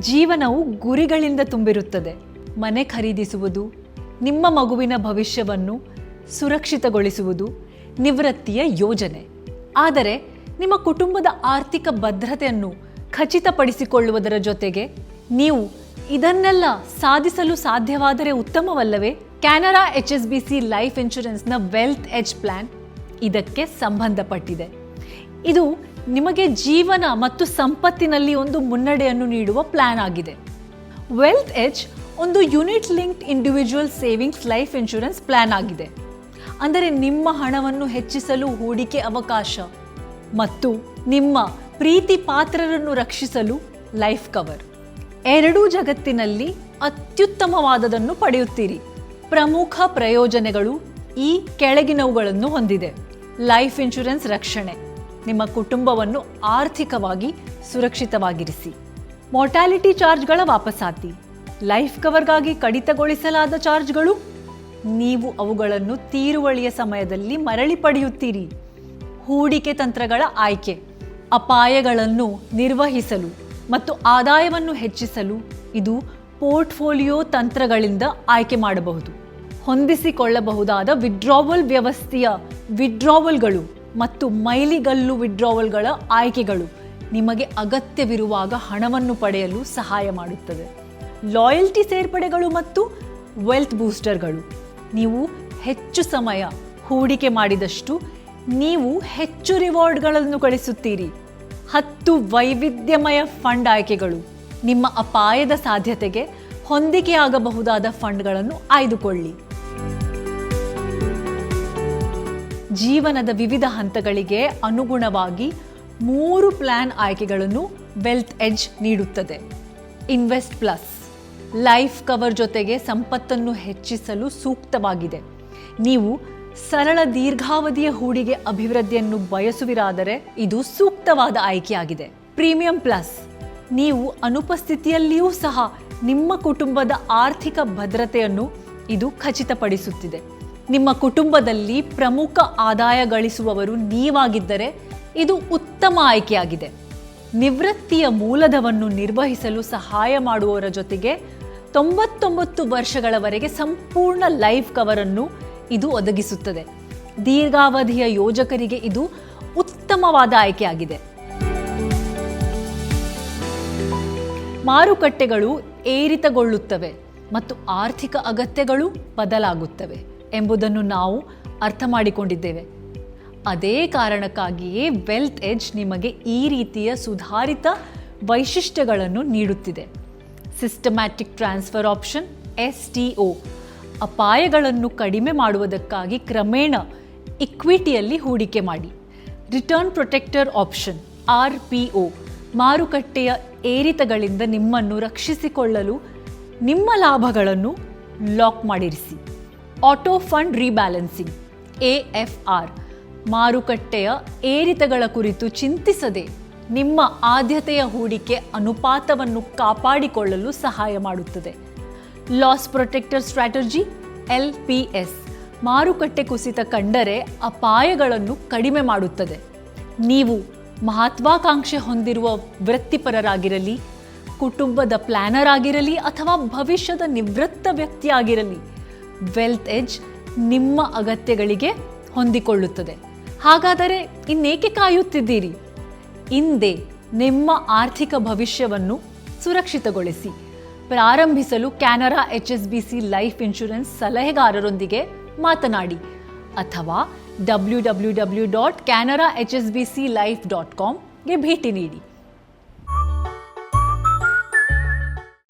ಜೀವನವು ಗುರಿಗಳಿಂದ ತುಂಬಿರುತ್ತದೆ. ಮನೆ ಖರೀದಿಸುವುದು, ನಿಮ್ಮ ಮಗುವಿನ ಭವಿಷ್ಯವನ್ನು ಸುರಕ್ಷಿತಗೊಳಿಸುವುದು ನಿವೃತ್ತಿಯ ಯೋಜನೆ. ಆದರೆ ನಿಮ್ಮ ಕುಟುಂಬದ ಆರ್ಥಿಕ ಭದ್ರತೆಯನ್ನು ಖಚಿತಪಡಿಸಿಕೊಳ್ಳುವುದರ ಜೊತೆಗೆ ನೀವು ಇದನ್ನೆಲ್ಲ ಸಾಧಿಸಲು ಸಾಧ್ಯವಾದರೆ ಉತ್ತಮವಲ್ಲವೇ? Canara H S B C life ಇನ್ಶೂರೆನ್ಸ್ನ wealth edge plan ಇದಕ್ಕೆ ಸಂಬಂಧಪಟ್ಟಿದೆ. ಇದು ನಿಮಗೆ ಜೀವನ ಮತ್ತು ಸಂಪತ್ತಿನಲ್ಲಿ ಒಂದು ಮುನ್ನಡೆಯನ್ನು ನೀಡುವ ಪ್ಲಾನ್ ಆಗಿದೆ. ವೆಲ್ತ್ ಎಚ್ ಒಂದು unit linked individual savings life insurance plan ಆಗಿದೆ. ಅಂದರೆ ನಿಮ್ಮ ಹಣವನ್ನು ಹೆಚ್ಚಿಸಲು ಹೂಡಿಕೆ ಅವಕಾಶ ಮತ್ತು ನಿಮ್ಮ ಪ್ರೀತಿ ಪಾತ್ರರನ್ನು ರಕ್ಷಿಸಲು ಲೈಫ್ ಕವರ್ ಎರಡೂ ಜಗತ್ತಿನಲ್ಲಿ ಅತ್ಯುತ್ತಮವಾದದನ್ನು ಪಡೆಯುತ್ತೀರಿ. ಪ್ರಮುಖ ಪ್ರಯೋಜನಗಳು ಈ ಕೆಳಗಿನವುಗಳನ್ನು ಹೊಂದಿದೆ. ಲೈಫ್ ಇನ್ಶೂರೆನ್ಸ್ ರಕ್ಷಣೆ. ನಿಮ್ಮ ಕುಟುಂಬವನ್ನು ಆರ್ಥಿಕವಾಗಿ ಸುರಕ್ಷಿತವಾಗಿರಿಸಿ. ಮೋರ್ಟಾಲಿಟಿ ಚಾರ್ಜ್ಗಳ ವಾಪಸಾತಿ. ಲೈಫ್ ಕವರ್ಗಾಗಿ ಕಡಿತಗೊಳಿಸಲಾದ ಚಾರ್ಜ್ಗಳು. ನೀವು ಅವುಗಳನ್ನು ತೀರುವಳಿಯ ಸಮಯದಲ್ಲಿ ಮರಳಿ ಪಡೆಯುತ್ತೀರಿ. ಹೂಡಿಕೆ ತಂತ್ರಗಳ ಆಯ್ಕೆ. ಅಪಾಯಗಳನ್ನು ನಿರ್ವಹಿಸಲು ಮತ್ತು ಆದಾಯವನ್ನು ಹೆಚ್ಚಿಸಲು ಇದು ಪೋರ್ಟ್ಫೋಲಿಯೋ ತಂತ್ರಗಳಿಂದ ಆಯ್ಕೆ ಮಾಡಬಹುದು. ಹೊಂದಿಸಿಕೊಳ್ಳಬಹುದಾದ ವಿಡ್ರಾವಲ್ ವ್ಯವಸ್ಥೆಯ ವಿಡ್ರಾವಲ್ಗಳು ಮತ್ತು ಮೈಲಿಗಲ್ಲು ವಿಡ್ರಾವಲ್ಗಳ ಆಯ್ಕೆಗಳು ನಿಮಗೆ ಅಗತ್ಯವಿರುವಾಗ ಹಣವನ್ನು ಪಡೆಯಲು ಸಹಾಯ ಮಾಡುತ್ತದೆ. ಲಾಯಲ್ಟಿ ಸೇರ್ಪಡೆಗಳು ಮತ್ತು ವೆಲ್ತ್ ಬೂಸ್ಟರ್ಗಳು ನೀವು ಹೆಚ್ಚು ಸಮಯ ಹೂಡಿಕೆ ಮಾಡಿದಷ್ಟು ನೀವು ಹೆಚ್ಚು ರಿವಾರ್ಡ್ಗಳನ್ನು ಗಳಿಸುತ್ತೀರಿ. ಹತ್ತು ವೈವಿಧ್ಯಮಯ ಫಂಡ್ ಆಯ್ಕೆಗಳು. ನಿಮ್ಮ ಅಪಾಯದ ಸಾಧ್ಯತೆಗೆ ಹೊಂದಿಕೆಯಾಗಬಹುದಾದ ಫಂಡ್ಗಳನ್ನು ಆಯ್ದುಕೊಳ್ಳಿ. ಜೀವನದ ವಿವಿಧ ಹಂತಗಳಿಗೆ ಅನುಗುಣವಾಗಿ ಮೂರು ಪ್ಲಾನ್ ಆಯ್ಕೆಗಳನ್ನು ವೆಲ್ತ್ ಎಡ್ಜ್ ನೀಡುತ್ತದೆ. Invest plus. ಲೈಫ್ ಕವರ್ ಜೊತೆಗೆ ಸಂಪತ್ತನ್ನು ಹೆಚ್ಚಿಸಲು ಸೂಕ್ತವಾಗಿದೆ. ನೀವು ಸರಳ ದೀರ್ಘಾವಧಿಯ ಹೂಡಿಕೆ ಅಭಿವೃದ್ಧಿಯನ್ನು ಬಯಸುವಿರಾದರೆ ಇದು ಸೂಕ್ತವಾದ ಆಯ್ಕೆಯಾಗಿದೆ. Premium plus. ನೀವು ಅನುಪಸ್ಥಿತಿಯಲ್ಲಿಯೂ ಸಹ ನಿಮ್ಮ ಕುಟುಂಬದ ಆರ್ಥಿಕ ಭದ್ರತೆಯನ್ನು ಇದು ಖಚಿತಪಡಿಸುತ್ತಿದೆ. ನಿಮ್ಮ ಕುಟುಂಬದಲ್ಲಿ ಪ್ರಮುಖ ಆದಾಯ ಗಳಿಸುವವರು ನೀವಾಗಿದ್ದರೆ ಇದು ಉತ್ತಮ ಆಯ್ಕೆಯಾಗಿದೆ. ನಿವೃತ್ತಿಯ ಮೂಲಧವನ್ನು ನಿರ್ವಹಿಸಲು ಸಹಾಯ ಮಾಡುವವರ ಜೊತೆಗೆ ತೊಂಬತ್ತೊಂಬತ್ತು ವರ್ಷಗಳವರೆಗೆ ಸಂಪೂರ್ಣ ಲೈಫ್ ಕವರನ್ನು ಇದು ಒದಗಿಸುತ್ತದೆ. ದೀರ್ಘಾವಧಿಯ ಯೋಜಕರಿಗೆ ಇದು ಉತ್ತಮವಾದ ಆಯ್ಕೆಯಾಗಿದೆ. ಮಾರುಕಟ್ಟೆಗಳು ಏರಿತಗೊಳ್ಳುತ್ತವೆ ಮತ್ತು ಆರ್ಥಿಕ ಅಗತ್ಯಗಳು ಬದಲಾಗುತ್ತವೆ. ಎಂಬುದನ್ನು ನಾವು ಅರ್ಥ ಮಾಡಿಕೊಂಡಿದ್ದೇವೆ ಅದೇ ಕಾರಣಕ್ಕಾಗಿಯೇ ವೆಲ್ತ್ ಎಡ್ಜ್ ನಿಮಗೆ ಈ ರೀತಿಯ ಸುಧಾರಿತ ವೈಶಿಷ್ಟ್ಯಗಳನ್ನು ನೀಡುತ್ತಿದೆ. Systematic transfer option, S T O, ಅಪಾಯಗಳನ್ನು ಕಡಿಮೆ ಮಾಡುವುದಕ್ಕಾಗಿ ಕ್ರಮೇಣ ಇಕ್ವಿಟಿಯಲ್ಲಿ ಹೂಡಿಕೆ ಮಾಡಿ. Return protector option, R P O, ಮಾರುಕಟ್ಟೆಯ ಏರಿತಗಳಿಂದ ನಿಮ್ಮನ್ನು ರಕ್ಷಿಸಿಕೊಳ್ಳಲು ನಿಮ್ಮ ಲಾಭಗಳನ್ನು lock ಮಾಡಿರಿಸಿ. Auto fund rebalancing, A F R, ಮಾರುಕಟ್ಟೆಯ ಏರಿತಗಳ ಕುರಿತು ಚಿಂತಿಸದೆ ನಿಮ್ಮ ಆದ್ಯತೆಯ ಹೂಡಿಕೆ ಅನುಪಾತವನ್ನು ಕಾಪಾಡಿಕೊಳ್ಳಲು ಸಹಾಯ ಮಾಡುತ್ತದೆ. Loss protector strategy, L P S, ಮಾರುಕಟ್ಟೆ ಕುಸಿತ ಕಂಡರೆ ಅಪಾಯಗಳನ್ನು ಕಡಿಮೆ ಮಾಡುತ್ತದೆ. ನೀವು ಮಹತ್ವಾಕಾಂಕ್ಷೆ ಹೊಂದಿರುವ ವೃತ್ತಿಪರರಾಗಿರಲಿ, ಕುಟುಂಬದ ಪ್ಲ್ಯಾನರ್ ಆಗಿರಲಿ ಅಥವಾ ಭವಿಷ್ಯದ ನಿವೃತ್ತ ವ್ಯಕ್ತಿಯಾಗಿರಲಿ ವೆಲ್ತ್ ಎಜ್ ನಿಮ್ಮ ಅಗತ್ಯಗಳಿಗೆ ಹೊಂದಿಕೊಳ್ಳುತ್ತದೆ. ಹಾಗಾದರೆ ಇನ್ನೇಕೆ ಕಾಯುತ್ತಿದ್ದೀರಿ? ಇಂದೇ ನಿಮ್ಮ ಆರ್ಥಿಕ ಭವಿಷ್ಯವನ್ನು ಸುರಕ್ಷಿತಗೊಳಿಸಿ. ಪ್ರಾರಂಭಿಸಲು Canara H S B C life insurance ಸಲಹೆಗಾರರೊಂದಿಗೆ ಮಾತನಾಡಿ. ಅಥವಾ W W W dot Canara H S B C life dot ಕಾಮ್ಗೆ ಭೇಟಿ ನೀಡಿ.